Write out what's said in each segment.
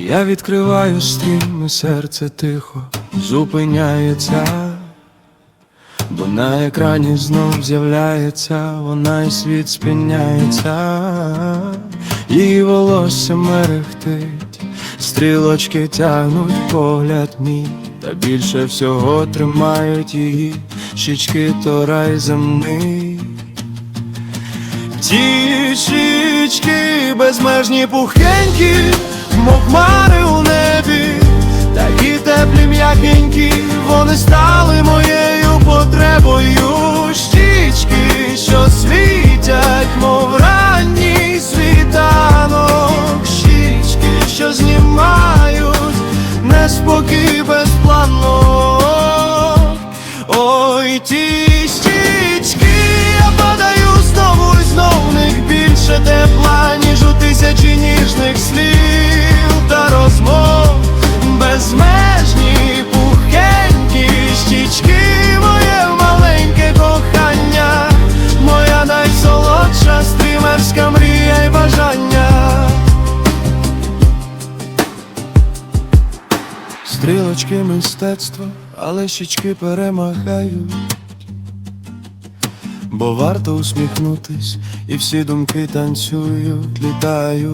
Я відкриваю стрім, і серце тихо зупиняється, бо на екрані знов з'являється, вона і світ спиняється, її волосся мерехтить, стрілочки тягнуть погляд мій, та більше всього тримають її щічки то рай земний. Ті щічки безмежні пухенькі, мов хмари у небі, такі теплі м'якенькі, вони стали моєю потребою. Щічки, що світять, мов ранній світанок, щічки, що знімають неспокій безпланно. Ой, ті Стрілочки мистецтва, але щічки перемагають. Бо варто усміхнутись, і всі думки танцюють, літають.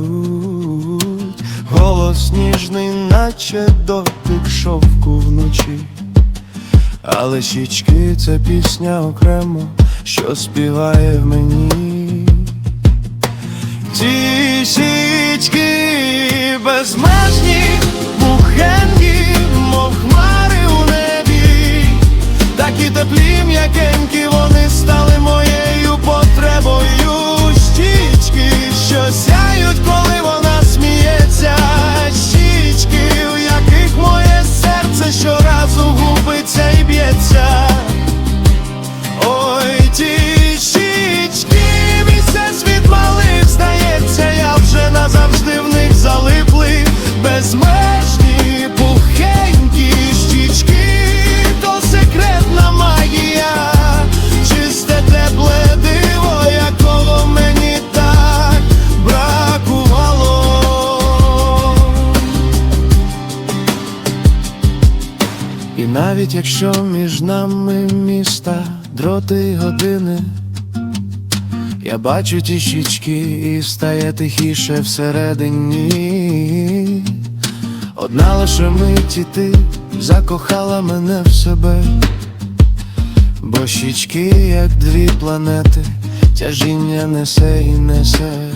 Голос ніжний, наче дотик шовку вночі. Але щічки це пісня окремо, що співає в мені. І навіть якщо між нами міста дроти й години, я бачу ті щічки і стає тихіше всередині. Одна лише мить і ти закохала мене в себе, бо щічки, як дві планети, тяжіння несе і несе.